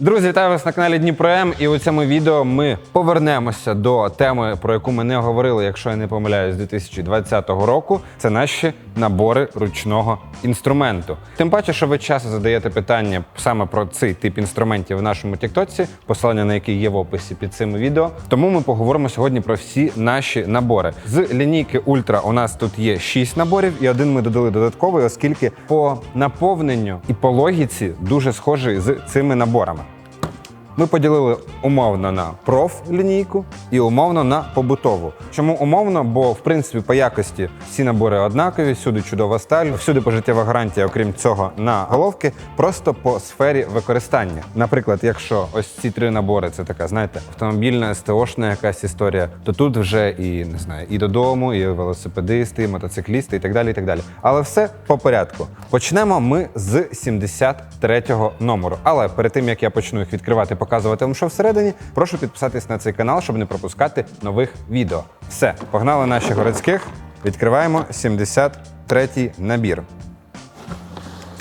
Друзі, вітаю вас на каналі Дніпро М. І у цьому відео ми повернемося до теми, про яку ми не говорили, якщо я не помиляюсь, з 2020 року. Це наші набори ручного інструменту. Тим паче, що ви часто задаєте питання саме про цей тип інструментів в нашому Тіктоці, посилання на який є в описі під цим відео. Тому ми поговоримо сьогодні про всі наші набори. З лінійки Ультра у нас тут є 6 наборів, і один ми додали додатковий, оскільки по наповненню і по логіці дуже схожий з цими наборами. Ми поділили умовно на проф лінійку і умовно на побутову. Чому умовно? Бо в принципі по якості всі набори однакові, всюди чудова сталь, всюди пожиттєва гарантія, окрім цього, на головки, просто по сфері використання. Наприклад, якщо ось ці три набори, це така, знаєте, автомобільна СТОшна якась історія, то тут вже і не знаю, і додому, і велосипедисти, і мотоциклісти, і так далі. і так далі. Але все по порядку. Почнемо ми з 73-го номеру. Але перед тим як я почну їх відкривати, показувати вам, що всередині, прошу підписатись на цей канал, щоб не пропускати нових відео. Все, погнали наших городських. Відкриваємо 73-й набір.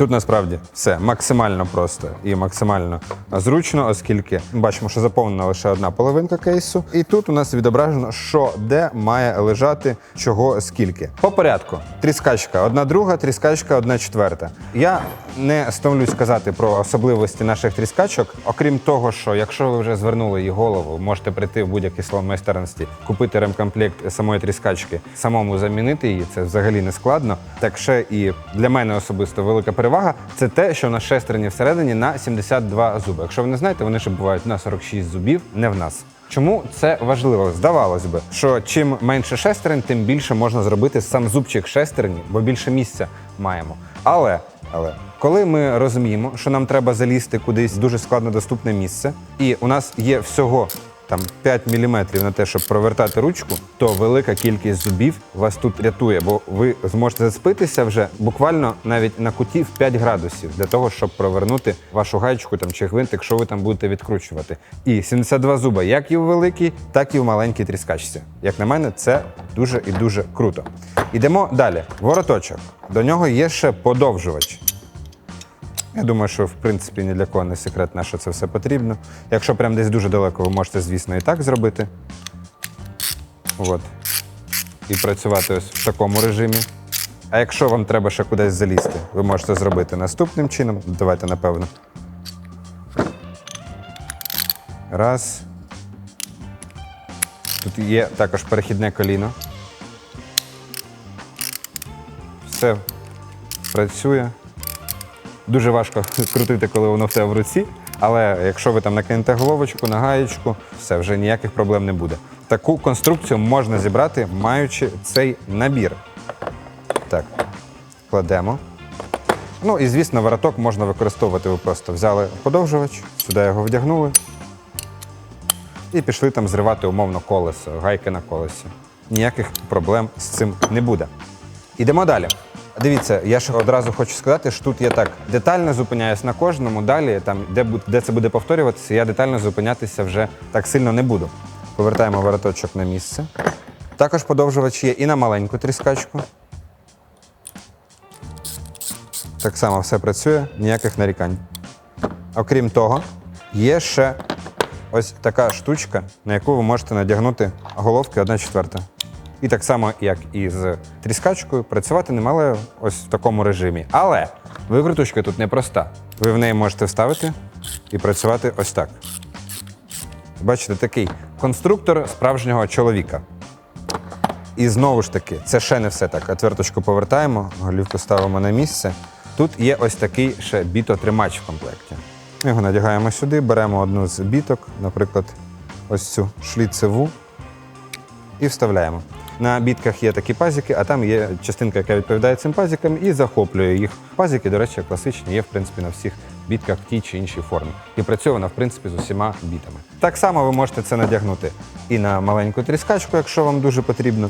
Тут насправді все максимально просто і максимально зручно, оскільки бачимо, що заповнена лише одна половинка кейсу. І тут у нас відображено, що де має лежати, чого скільки. По порядку: тріскачка, одна друга, тріскачка, одна четверта. Я не стомлюсь сказати про особливості наших тріскачок, окрім того, що якщо ви вже звернули її голову, можете прийти в будь-який салон майстерності, купити ремкомплект самої тріскачки, самому замінити її. Це взагалі не складно. Так ще і для мене особисто велика перевага це те, що на шестерні всередині на 72 зуби. Якщо ви не знаєте, вони ще бувають на 46 зубів, не в нас. Чому це важливо? Здавалось би, що чим менше шестерень, тим більше можна зробити сам зубчик шестерні, бо більше місця маємо. Але, але коли ми розуміємо, що нам треба залізти кудись в дуже складнодоступне місце, і у нас є всього там 5 мм на те, щоб провертати ручку, то велика кількість зубів вас тут рятує, бо ви зможете зацепитися вже буквально навіть на куті в 5 градусів для того, щоб провернути вашу гаєчку там чи гвинтик, що ви там будете відкручувати. І 72 зуба, як і у великій, так і в маленькій тріскачці. Як на мене, це дуже і дуже круто. Ідемо далі. Вороточок. До нього є ще подовжувач. Я думаю, що в принципі ні для кого не секрет, на що це все потрібно. Якщо прям десь дуже далеко, ви можете, звісно, і так зробити. От. І працювати ось в такому режимі. А якщо вам треба ще кудись залізти, ви можете зробити наступним чином. Давайте, напевно. Раз. Тут є також перехідне коліно. Все працює. Дуже важко крутити, коли воно все в руці. Але якщо ви там накинете головочку на гаєчку, все вже ніяких проблем не буде. Таку конструкцію можна зібрати, маючи цей набір. Так, кладемо. Ну і звісно, вороток можна використовувати. Ви просто взяли подовжувач, сюди його вдягнули і пішли там зривати умовно колесо, гайки на колесі. Ніяких проблем з цим не буде. Ідемо далі. Дивіться, я ж одразу хочу сказати, що тут я так детально зупиняюсь на кожному. Далі, там, де, де це буде повторюватися, я детально зупинятися вже так сильно не буду. Повертаємо вороточок на місце. Також подовжувач є і на маленьку тріскачку. Так само все працює, ніяких нарікань. Окрім того, є ще ось така штучка, на яку ви можете надягнути головки 1 четверта. І так само, як і з тріскачкою, працювати не мали ось в такому режимі. Але викруточка тут непроста. Ви в неї можете вставити і працювати ось так. Бачите, такий конструктор справжнього чоловіка. І знову ж таки, це ще не все так. Отверточку повертаємо, голівку ставимо на місце. Тут є ось такий ще бітотримач в комплекті. Ми його надягаємо сюди, беремо одну з біток, наприклад, ось цю шліцеву, і вставляємо. На бітках є такі пазики, а там є частинка, яка відповідає цим пазикам, і захоплює їх. Пазики, до речі, класичні, є в принципі на всіх бітках в тій чи іншій формі. І працює вона, в принципі, з усіма бітами. Так само ви можете це надягнути і на маленьку тріскачку, якщо вам дуже потрібно,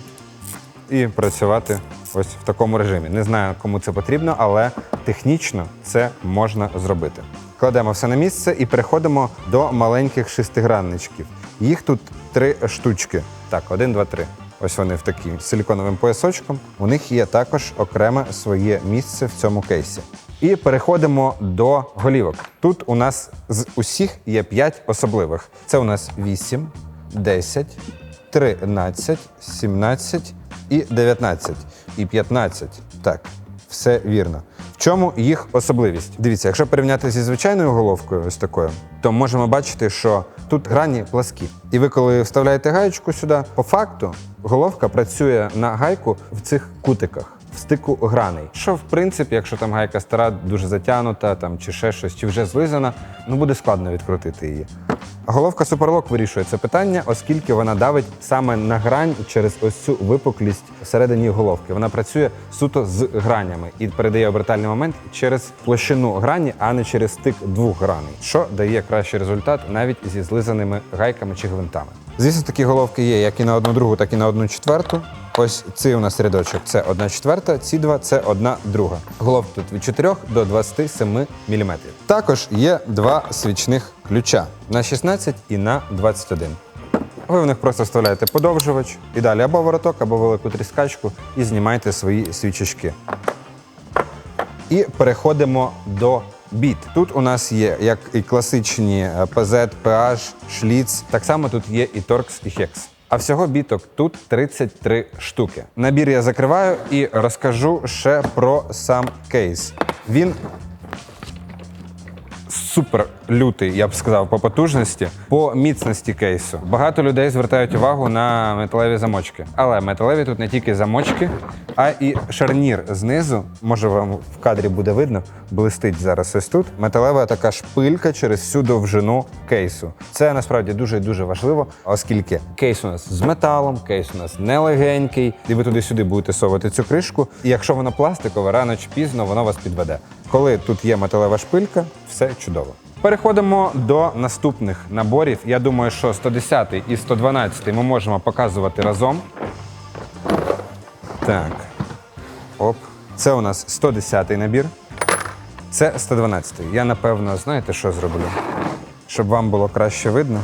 і працювати ось в такому режимі. Не знаю, кому це потрібно, але технічно це можна зробити. Кладемо все на місце і переходимо до маленьких шестигранничків. Їх тут три штучки. Так, один, два, три. Ось вони в таким силіконовим поясочком. У них є також окреме своє місце в цьому кейсі. І переходимо до голівок. Тут у нас з усіх є 5 особливих. Це у нас 8, 10, 13, 17 і 19. І 15. Так, все вірно. В чому їх особливість? Дивіться, якщо порівняти зі звичайною головкою, ось такою, то можемо бачити, що тут грані пласкі. І ви, коли вставляєте гаєчку сюди, по факту головка працює на гайку в цих кутиках. Стику граней, що в принципі, якщо там гайка стара, дуже затягнута, там чи ще щось, чи вже злизана, ну буде складно відкрутити її. Головка Суперлок вирішує це питання, оскільки вона давить саме на грань через ось цю випуклість всередині головки. Вона працює суто з гранями і передає обертальний момент через площину грані, а не через стик двох граней, що дає кращий результат навіть зі злизаними гайками чи гвинтами. Звісно, такі головки є як і на одну другу, так і на одну четверту. Ось цей у нас рядочок це одна четверта, ці два це одна друга. Головки тут від 4 до 27 мм. Також є два свічних ключа на 16 і на 21. Ви в них просто вставляєте подовжувач і далі або вороток, або велику тріскачку і знімаєте свої свічечки. І переходимо до біт. Тут у нас є як і класичні PZ, PH, Schlitz. Так само тут є і Torx, і Hex. А всього біток тут 33 штуки. Набір я закриваю і розкажу ще про сам кейс. Він супер лютий, я б сказав, по потужності, по міцності кейсу. Багато людей звертають увагу на металеві замочки. Але металеві тут не тільки замочки, а і шарнір знизу. Може, вам в кадрі буде видно, блистить зараз ось тут. Металева така шпилька через всю довжину кейсу. Це насправді дуже і дуже важливо, оскільки кейс у нас з металом, кейс у нас не легенький, і ви туди-сюди будете совати цю кришку. І якщо вона пластикова, рано чи пізно воно вас підведе. Коли тут є металева шпилька, все чудово. Переходимо до наступних наборів. Я думаю, що 110 і 112 ми можемо показувати разом. Так. Оп. Це у нас 110 набір. Це 112. Я напевно, знаєте, що зроблю? Щоб вам було краще видно.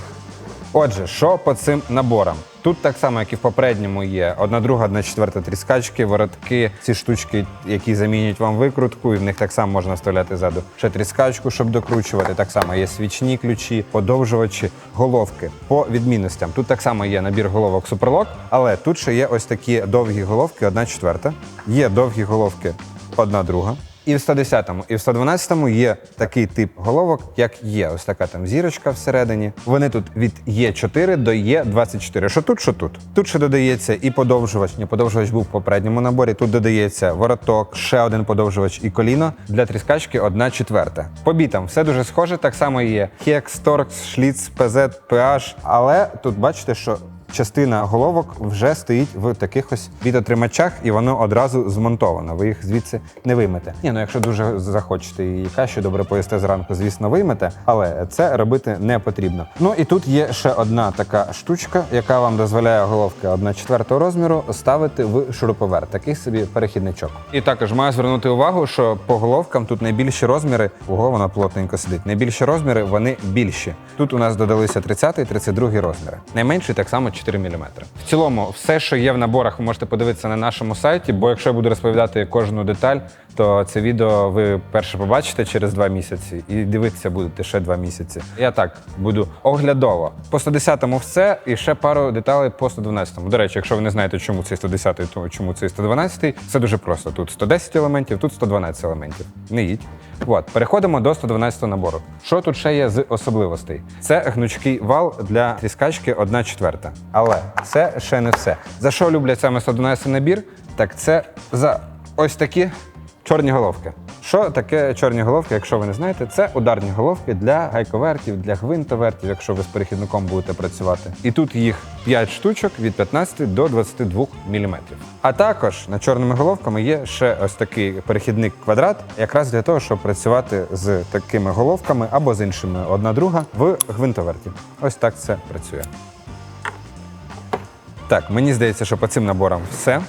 Отже, що по цим наборам? Тут так само, як і в попередньому, є одна друга, одна четверта тріскачки, воротки, ці штучки, які замінюють вам викрутку, і в них так само можна вставляти ззаду ще тріскачку, щоб докручувати. Так само є свічні ключі, подовжувачі, головки. По відмінностям. Тут так само є набір головок Суперлок, але тут ще є ось такі довгі головки, одна четверта. Є довгі головки, одна друга. І в 110-му, і в 112-му є такий тип головок, як є. Ось така там зірочка всередині. Вони тут від Е4 до Е24. Що тут, що тут? Тут ще додається і подовжувач. Ні, подовжувач був в попередньому наборі. Тут додається вороток, ще один подовжувач і коліно. Для тріскачки одна четверта. По бітам все дуже схоже. Так само є Hex, Torx, Schlitz, PZ, PH. Але тут бачите, що частина головок вже стоїть в таких ось бітотримачах, і воно одразу змонтовано. Ви їх звідси не виймете. Ні, ну якщо дуже захочете її каші, добре поїсте зранку, звісно, виймете, але це робити не потрібно. Ну і тут є ще одна така штучка, яка вам дозволяє головки 1 четвертого розміру ставити в шуруповерт. Такий собі перехідничок. І також маю звернути увагу, що по головкам тут найбільші розміри, ого, вона плотненько сидить. Найбільші розміри вони більші. Тут у нас додалися 30 і 32 розміри. Найменший так само 4 мм. В цілому, все, що є в наборах, ви можете подивитися на нашому сайті, бо якщо я буду розповідати кожну деталь, то це відео ви перше побачите через два місяці і дивитися будете ще два місяці. Я так буду оглядово. По 110-му все і ще пару деталей по 112-му. До речі, якщо ви не знаєте, чому цей 110-й, то чому цей 112-й, це дуже просто. Тут 110 елементів, тут 112 елементів. Не їдь. От, переходимо до 112 набору. Що тут ще є з особливостей? Це гнучкий вал для тріскачки 1 четверта. Але це ще не все. За що люблять саме 112 набір? Так це за ось такі чорні головки. Що таке чорні головки, якщо ви не знаєте, це ударні головки для гайковертів, для гвинтовертів, якщо ви з перехідником будете працювати. І тут їх 5 штучок від 15 до 22 мм. А також над чорними головками є ще ось такий перехідник квадрат, якраз для того, щоб працювати з такими головками або з іншими одна друга в гвинтоверті. Ось так це працює. Так, мені здається, що по цим наборам все.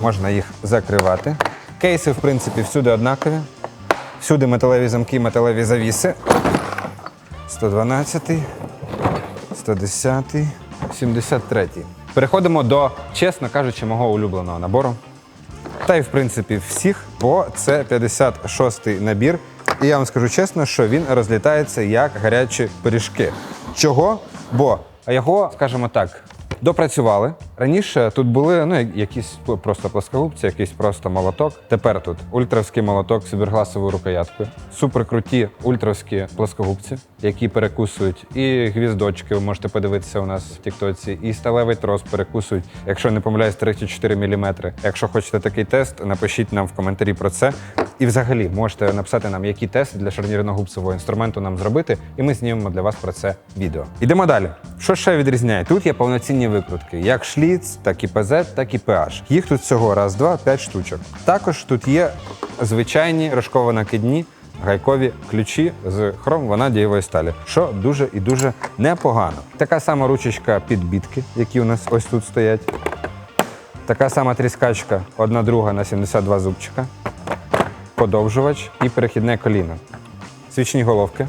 Можна їх закривати. Кейси, в принципі, всюди однакові. Всюди металеві замки, металеві завіси. 112, 110, 73. Переходимо до, чесно кажучи, мого улюбленого набору. Та й, в принципі, всіх бо це 56-й набір. І я вам скажу чесно, що він розлітається як гарячі пиріжки. Чого? Бо його, скажімо так, допрацювали. Раніше тут були ну, якісь просто плоскогубці, якийсь просто молоток. Тепер тут ультравський молоток з фібергласовою рукояткою, суперкруті ультравські плоскогубці, які перекусують і гвіздочки. Ви можете подивитися у нас в Тіктоці, і сталевий трос перекусують, якщо не помиляюсь, 34 мм. Якщо хочете такий тест, напишіть нам в коментарі про це. І взагалі можете написати нам, які тести для шарнірно-губцевого інструменту нам зробити, і ми знімемо для вас про це відео. Ідемо далі. Що ще відрізняє? Тут є повноцінні викрутки, як шліц, так і ПЗ, так і PH. Їх тут всього раз, два, п'ять штучок. Також тут є звичайні рожково-накидні гайкові ключі з хром ванадієвої сталі, що дуже і дуже непогано. Така сама ручечка підбітки, які у нас ось тут стоять. Така сама тріскачка, одна друга на 72 зубчика, подовжувач і перехідне коліно. Свічні головки.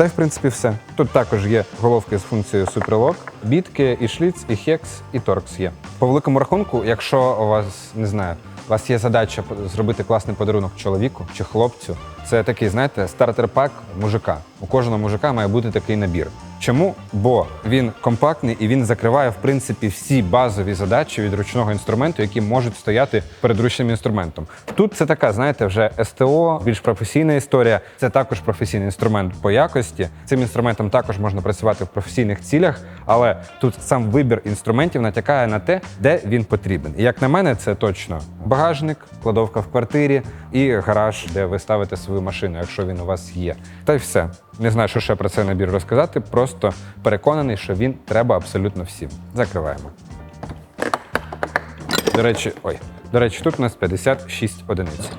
Та й в принципі все. Тут також є головки з функцією суперлок, бітки, і шліц, і хекс, і торкс є. По великому рахунку, якщо у вас не знаю, у вас є задача зробити класний подарунок чоловіку чи хлопцю, це такий, знаєте, стартер-пак мужика. У кожного мужика має бути такий набір. Чому? Бо він компактний і він закриває в принципі всі базові задачі від ручного інструменту, які можуть стояти перед ручним інструментом. Тут це така, знаєте, вже СТО, більш професійна історія. Це також професійний інструмент по якості. Цим інструментом також можна працювати в професійних цілях, але тут сам вибір інструментів натякає на те, де він потрібен. І як на мене, це точно багажник, кладовка в квартирі і гараж, де ви ставите свою машину, якщо він у вас є. Та й все. Не знаю, що ще про цей набір розказати. Просто переконаний, що він треба абсолютно всім. Закриваємо. До речі, ой, до речі, тут у нас 56 одиниць.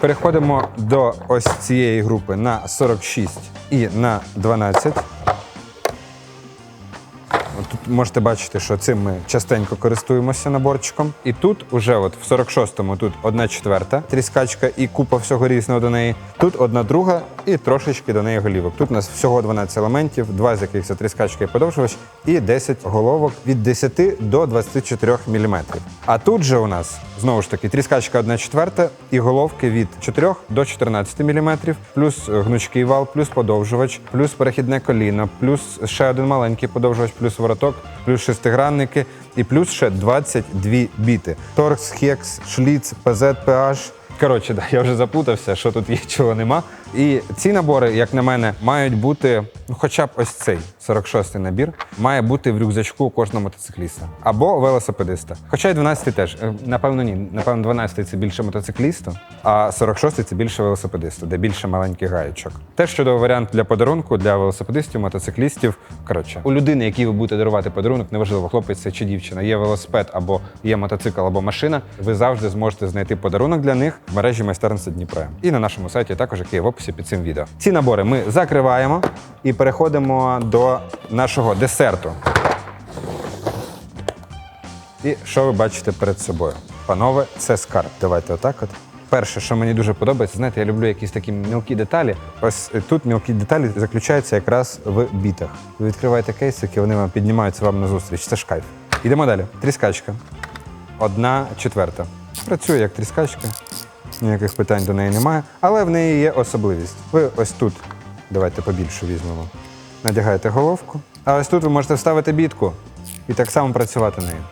Переходимо до ось цієї групи на 46 і на 12. Можете бачити, що цим ми частенько користуємося наборчиком. І тут уже от в 46-му тут одна четверта тріскачка і купа всього різного до неї. Тут одна друга і трошечки до неї голівок. Тут у нас всього 12 елементів, два з яких це тріскачка і подовжувач, і 10 головок від 10 до 24 мм. А тут же у нас знову ж таки тріскачка 1 четверта і головки від 4 до 14 мм, плюс гнучкий вал, плюс подовжувач, плюс перехідне коліно, плюс ще один маленький подовжувач, плюс вороток, плюс шестигранники і плюс ще 22 біти. Торкс, хекс, шліц, ПЗ, PH. Коротше, да, я вже запутався, що тут є, чого нема. І ці набори, як на мене, мають бути, ну хоча б ось цей 46-й набір, має бути в рюкзачку кожного мотоцикліста або велосипедиста. Хоча й 12-й теж. Е, Напевно, ні. Напевно, 12-й це більше мотоциклісту, а 46-й це більше велосипедисту, де більше маленьких гаєчок. Теж чудовий варіант для подарунку для велосипедистів, мотоциклістів. Коротше, у людини, якій ви будете дарувати подарунок, неважливо, хлопець чи дівчина, є велосипед або є мотоцикл або машина. Ви завжди зможете знайти подарунок для них в мережі майстерності Дніпра. І на нашому сайті також, який в описі під цим відео. Ці набори ми закриваємо і переходимо до нашого десерту. І що ви бачите перед собою? Панове, це скарб. Давайте отак от. Перше, що мені дуже подобається, знаєте, я люблю якісь такі мілкі деталі. Ось тут мілкі деталі заключаються якраз в бітах. Ви відкриваєте кейсики, вони вам піднімаються вам на зустріч. Це ж кайф. Ідемо далі. Тріскачка. Одна четверта. Працює як тріскачка, ніяких питань до неї немає, але в неї є особливість. Ви ось тут, давайте побільше візьмемо. Надягаєте головку, а ось тут ви можете вставити бітку і так само працювати нею.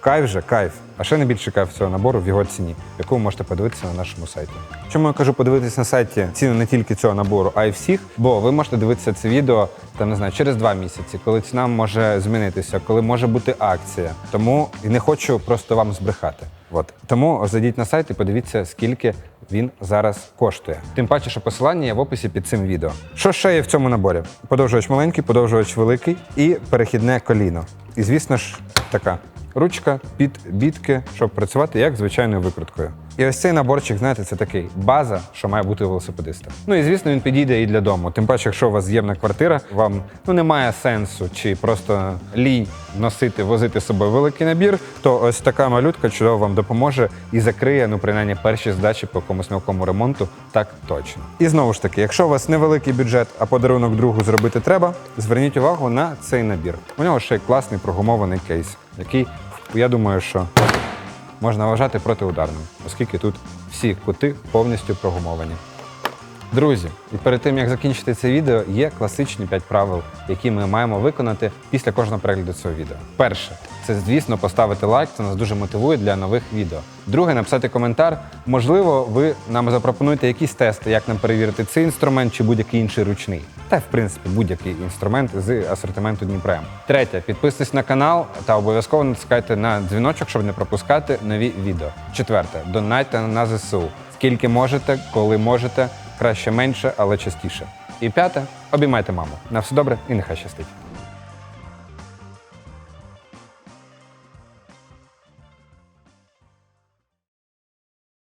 Кайф же, кайф. А ще найбільше кайф цього набору в його ціні, яку ви можете подивитися на нашому сайті. Чому я кажу подивитися на сайті ціну не тільки цього набору, а й всіх, бо ви можете дивитися це відео там не знаю, через два місяці, коли ціна може змінитися, коли може бути акція. Тому не хочу просто вам збрехати. От тому зайдіть на сайт і подивіться, скільки він зараз коштує. Тим паче, що посилання є в описі під цим відео. Що ще є в цьому наборі? Подовжувач маленький, подовжувач великий і перехідне коліно. І звісно ж, така ручка під бітки, щоб працювати як звичайною викруткою. І ось цей наборчик, знаєте, це такий база, що має бути велосипедиста. Ну і звісно, він підійде і для дому. Тим паче, якщо у вас з'ємна квартира, вам ну немає сенсу чи просто лінь носити, возити з собою великий набір, то ось така малютка чудово вам допоможе і закриє, ну принаймні, перші здачі по якомусь мілкому ремонту, так точно. І знову ж таки, якщо у вас невеликий бюджет, а подарунок другу зробити треба, зверніть увагу на цей набір. У нього ще й класний прогумований кейс, який я думаю, що можна вважати протиударним, оскільки тут всі кути повністю прогумовані. Друзі, і перед тим як закінчити це відео, є класичні 5 правил, які ми маємо виконати після кожного перегляду цього відео. Перше, це звісно поставити лайк, це нас дуже мотивує для нових відео. Друге, написати коментар. Можливо, ви нам запропонуєте якісь тести, як нам перевірити цей інструмент чи будь-який інший ручний. Та в принципі будь-який інструмент з асортименту Дніпрем. Третє, підписуйтесь на канал та обов'язково натискайте на дзвіночок, щоб не пропускати нові відео. Четверте, донайте на ЗСУ. Скільки можете, коли можете, краще менше, але частіше. І п'яте, обіймайте маму. На все добре і нехай щастить.